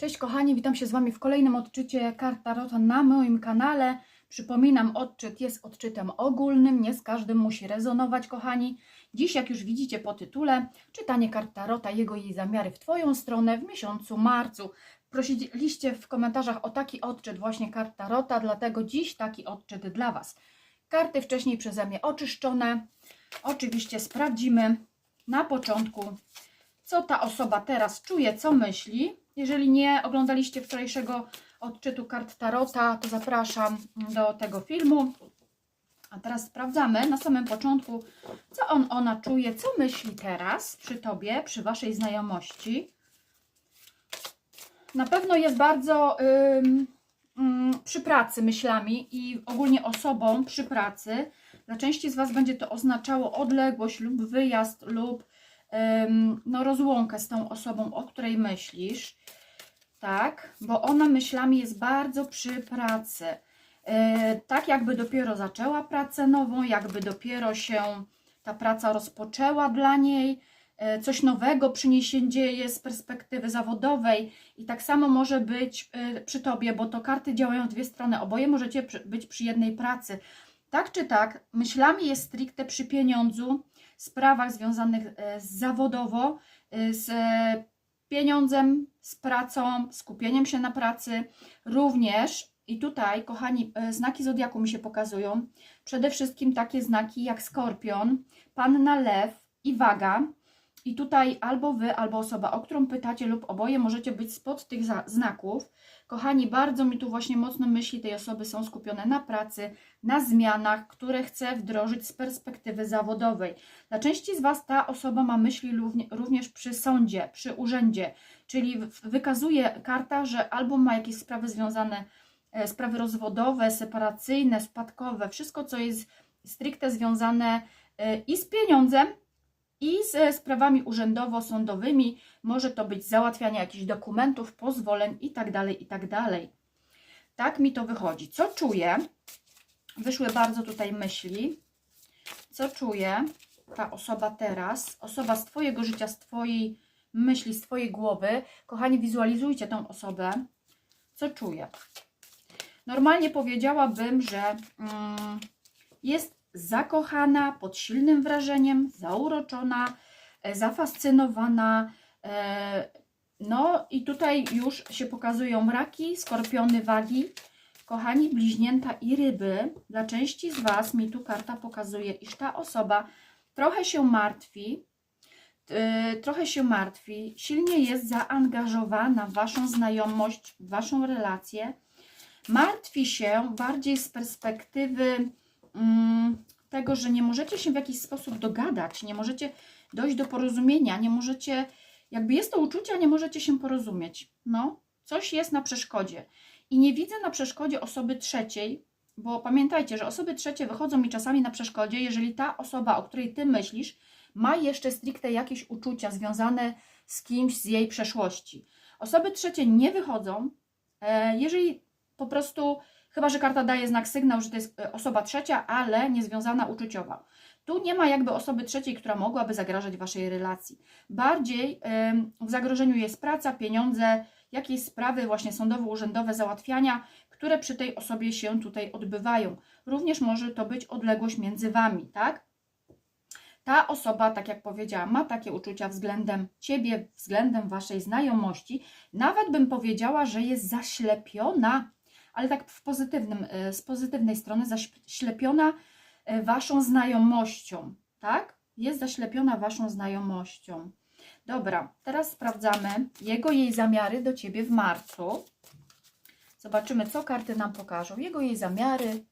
Cześć kochani, witam się z Wami w kolejnym odczycie kart Tarota na moim kanale. Przypominam, odczyt jest odczytem ogólnym, nie z każdym musi rezonować, kochani. Dziś, jak już widzicie po tytule, czytanie kart Tarota, jego i jej zamiary w Twoją stronę w miesiącu marcu. Prosiliście w komentarzach o taki odczyt właśnie kart Tarota, dlatego dziś taki odczyt dla Was. Karty wcześniej przeze mnie oczyszczone. Oczywiście sprawdzimy na początku, co ta osoba teraz czuje, co myśli. Jeżeli nie oglądaliście wczorajszego odczytu kart Tarota, to zapraszam do tego filmu. A teraz sprawdzamy na samym początku, co on, ona czuje, co myśli teraz przy Tobie, przy Waszej znajomości. Na pewno jest bardzo przy pracy myślami i ogólnie osobą przy pracy. Dla części z Was będzie to oznaczało odległość lub wyjazd lub no, rozłąkę z tą osobą, o której myślisz. Tak, bo ona myślami jest bardzo przy pracy. Yy, tak jakby dopiero zaczęła pracę nową, jakby dopiero się ta praca rozpoczęła dla niej, yy, coś nowego przy niej się dzieje z perspektywy zawodowej i tak samo może być yy, przy Tobie, bo to karty działają w dwie strony, oboje możecie być przy jednej pracy. Tak czy tak, myślami jest stricte przy pieniądzu, sprawach związanych z zawodowo, yy, z pieniądzem, z pracą, skupieniem się na pracy. Również, i tutaj, kochani, e, znaki zodiaku mi się pokazują. Przede wszystkim takie znaki jak skorpion, panna lew i waga. I tutaj albo wy, albo osoba, o którą pytacie, lub oboje możecie być spod tych znaków. Kochani, bardzo mi tu właśnie mocno myśli tej osoby są skupione na pracy, na zmianach, które chce wdrożyć z perspektywy zawodowej. Dla części z Was ta osoba ma myśli równie- również przy sądzie, przy urzędzie, czyli wykazuje karta, że albo ma jakieś sprawy związane, e, sprawy rozwodowe, separacyjne, spadkowe, wszystko co jest stricte związane e, i z pieniądzem, i ze sprawami urzędowo-sądowymi. Może to być załatwianie jakichś dokumentów, pozwoleń itd., itd. Tak mi to wychodzi. Co czuję? Wyszły bardzo tutaj myśli. Co czuje ta osoba teraz? Osoba z Twojego życia, z Twojej myśli, z Twojej głowy. Kochani, wizualizujcie tą osobę. Co czuje? Normalnie powiedziałabym, że mm, jest zakochana, pod silnym wrażeniem, zauroczona, e, zafascynowana. e, No i tutaj już się pokazują raki, skorpiony, wagi. Kochani, bliźnięta i ryby. Dla części z Was mi tu karta pokazuje, iż ta osoba trochę się martwi, e, trochę się martwi, silnie jest zaangażowana w Waszą znajomość, w Waszą relację. Martwi się bardziej z perspektywy tego, że nie możecie się w jakiś sposób dogadać, nie możecie dojść do porozumienia, nie możecie, jakby jest to uczucie, a nie możecie się porozumieć. No, coś jest na przeszkodzie. I nie widzę na przeszkodzie osoby trzeciej, bo pamiętajcie, że osoby trzecie wychodzą mi czasami na przeszkodzie, jeżeli ta osoba, o której ty myślisz, ma jeszcze stricte jakieś uczucia związane z kimś z jej przeszłości. Osoby trzecie nie wychodzą, e, jeżeli po prostu Chyba, że karta daje znak sygnał, że to jest e, osoba trzecia, ale niezwiązana uczuciowa. Tu nie ma jakby osoby trzeciej, która mogłaby zagrażać Waszej relacji. Bardziej w zagrożeniu jest praca, pieniądze, jakieś sprawy właśnie sądowo-urzędowe, załatwiania, które przy tej osobie się tutaj odbywają. Również może to być odległość między Wami, tak? Ta osoba, tak jak powiedziałam, ma takie uczucia względem Ciebie, względem Waszej znajomości. Nawet bym powiedziała, że jest zaślepiona ale tak w pozytywnym, y, z pozytywnej strony zaślepiona y, waszą znajomością, tak? Jest zaślepiona waszą znajomością. Dobra, teraz sprawdzamy jego jej zamiary do ciebie w marcu. Zobaczymy, co karty nam pokażą. Jego jej zamiary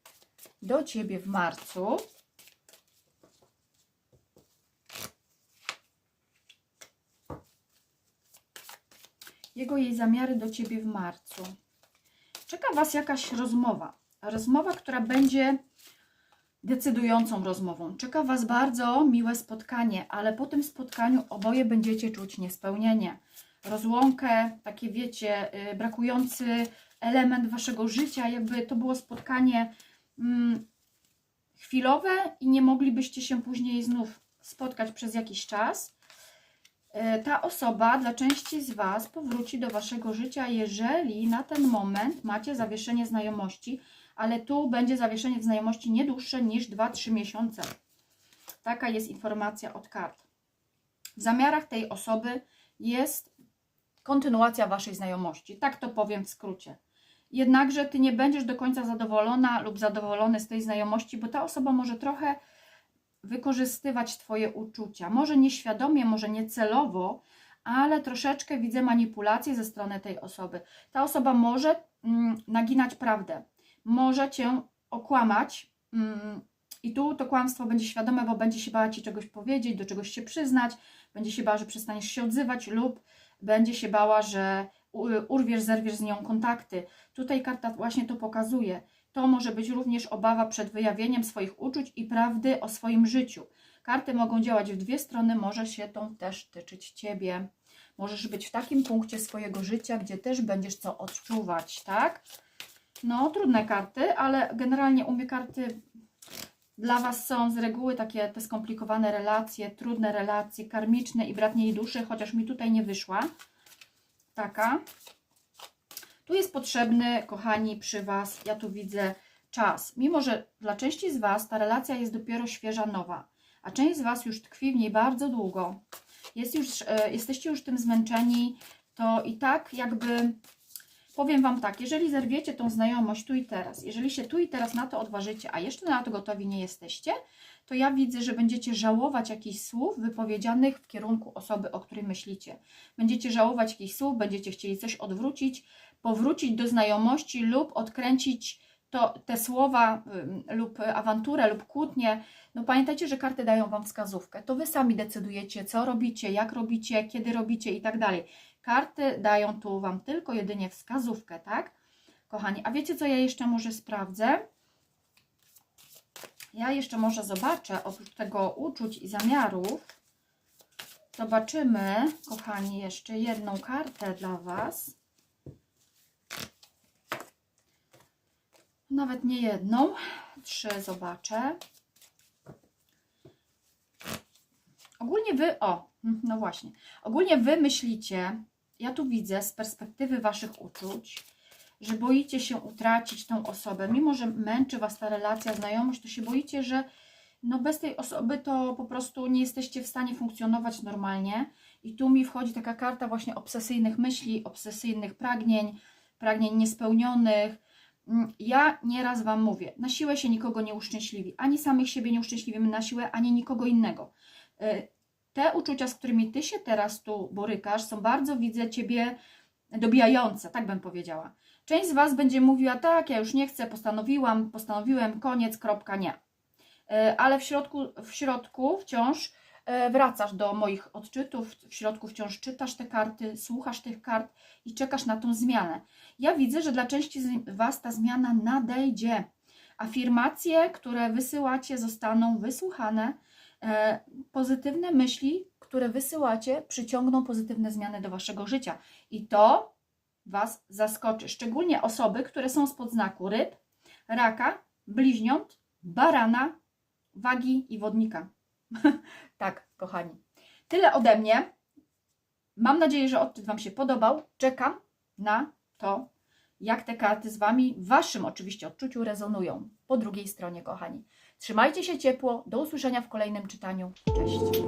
do ciebie w marcu. Jego jej zamiary do ciebie w marcu czeka Was jakaś rozmowa. Rozmowa, która będzie decydującą rozmową. Czeka Was bardzo miłe spotkanie, ale po tym spotkaniu oboje będziecie czuć niespełnienie. Rozłąkę, takie wiecie, yy, brakujący element Waszego życia, jakby to było spotkanie mm, chwilowe i nie moglibyście się później znów spotkać przez jakiś czas. E, Ta osoba dla części z Was powróci do Waszego życia, jeżeli na ten moment macie zawieszenie znajomości, ale tu będzie zawieszenie znajomości nie dłuższe niż 2-3 miesiące. Taka jest informacja od kart. W zamiarach tej osoby jest kontynuacja Waszej znajomości. Tak to powiem w skrócie. Jednakże Ty nie będziesz do końca zadowolona lub zadowolony z tej znajomości, bo ta osoba może trochę wykorzystywać Twoje uczucia. Może nieświadomie, może niecelowo, ale troszeczkę widzę manipulację ze strony tej osoby. Ta osoba może mm, naginać prawdę, może Cię okłamać mm, i tu to kłamstwo będzie świadome, bo będzie się bała Ci czegoś powiedzieć, do czegoś się przyznać, będzie się bała, że przestaniesz się odzywać lub będzie się bała, że urwiesz, zerwiesz z nią kontakty. Tutaj karta właśnie to pokazuje. To może być również obawa przed wyjawieniem swoich uczuć i prawdy o swoim życiu. Karty mogą działać w dwie strony, może się to też tyczyć Ciebie. Możesz być w takim punkcie swojego życia, gdzie też będziesz co odczuwać, tak? No, trudne karty, ale generalnie u mnie karty dla Was są z reguły takie te skomplikowane relacje, trudne relacje, karmiczne i bratniej duszy, chociaż mi tutaj nie wyszła. Taka. Tu jest potrzebny, kochani, przy Was, ja tu widzę czas. Mimo, że dla części z Was ta relacja jest dopiero świeża, nowa, a część z Was już tkwi w niej bardzo długo, jest już, e, jesteście już tym zmęczeni, to i tak jakby powiem Wam tak, jeżeli zerwiecie tą znajomość tu i teraz, jeżeli się tu i teraz na to odważycie, a jeszcze na to gotowi nie jesteście, to ja widzę, że będziecie żałować jakichś słów wypowiedzianych w kierunku osoby, o której myślicie. Będziecie żałować jakichś słów, będziecie chcieli coś odwrócić, powrócić do znajomości lub odkręcić to, te słowa lub awanturę lub kłótnię. No pamiętajcie, że karty dają Wam wskazówkę. To Wy sami decydujecie, co robicie, jak robicie, kiedy robicie i tak dalej. Karty dają tu Wam tylko jedynie wskazówkę, tak? Kochani, a wiecie co ja jeszcze może sprawdzę? Ja jeszcze może zobaczę, oprócz tego uczuć i zamiarów, zobaczymy, kochani, jeszcze jedną kartę dla Was. Nawet nie jedną, trzy zobaczę. Ogólnie wy, o, no właśnie, ogólnie wy myślicie, ja tu widzę z perspektywy waszych uczuć, że boicie się utracić tą osobę, mimo że męczy was ta relacja, znajomość, to się boicie, że no bez tej osoby to po prostu nie jesteście w stanie funkcjonować normalnie. I tu mi wchodzi taka karta właśnie obsesyjnych myśli, obsesyjnych pragnień, pragnień niespełnionych. Mm, Ja nieraz Wam mówię, na siłę się nikogo nie uszczęśliwi, ani samych siebie nie uszczęśliwimy na siłę, ani nikogo innego. Y, Te uczucia, z którymi Ty się teraz tu borykasz, są bardzo, widzę Ciebie, dobijające, tak bym powiedziała. Część z Was będzie mówiła, tak, ja już nie chcę, postanowiłam, postanowiłem, koniec, kropka, nie. E, Ale w środku, w środku wciąż wracasz do moich odczytów, w środku wciąż czytasz te karty, słuchasz tych kart i czekasz na tą zmianę. Ja widzę, że dla części z Was ta zmiana nadejdzie. Afirmacje, które wysyłacie, zostaną wysłuchane. E, Pozytywne myśli, które wysyłacie, przyciągną pozytywne zmiany do Waszego życia. I to Was zaskoczy. Szczególnie osoby, które są spod znaku ryb, raka, bliźniąt, barana, wagi i wodnika. tak, kochani. Tyle ode mnie. Mam nadzieję, że odczyt Wam się podobał. Czekam na to, jak te karty z Wami, w Waszym oczywiście odczuciu rezonują. Po drugiej stronie, kochani. Trzymajcie się ciepło. Do usłyszenia w kolejnym czytaniu. Cześć.